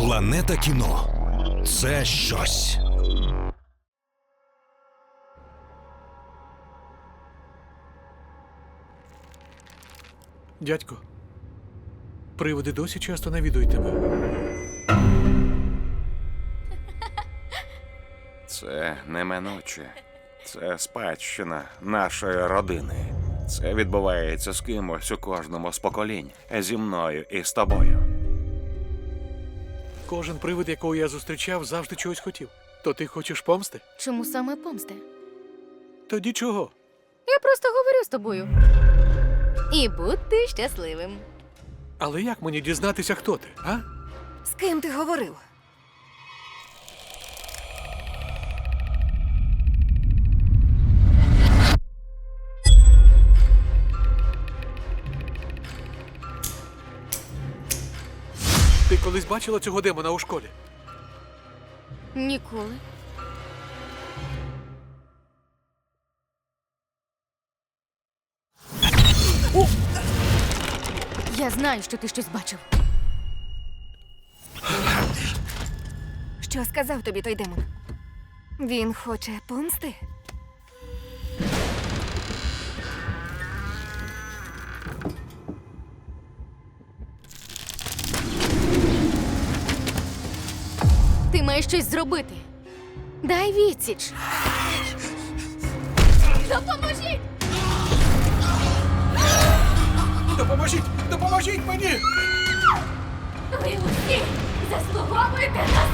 Планета кіно це щось. Дядько, приводи досі часто навідують тебе. Це неминуче. Це спадщина нашої родини. Це відбувається з кимось у кожному з поколінь. Зі мною і з тобою. Кожен привид, якого я зустрічав, завжди чогось хотів. То ти хочеш помсти? Чому саме помсти? Тоді чого? Я просто говорю з тобою. І будьте щасливим. Але як мені дізнатися, хто ти, а? З ким ти говорив? Ти колись бачила цього демона у школі? Ніколи. Я знаю, що ти щось бачив. Що сказав тобі той демон? Він хоче помсти? Ти маєш щось зробити. Дай відсіч. Допоможіть! Допоможіть! Допоможіть мені! Ви усі заслуговуєте на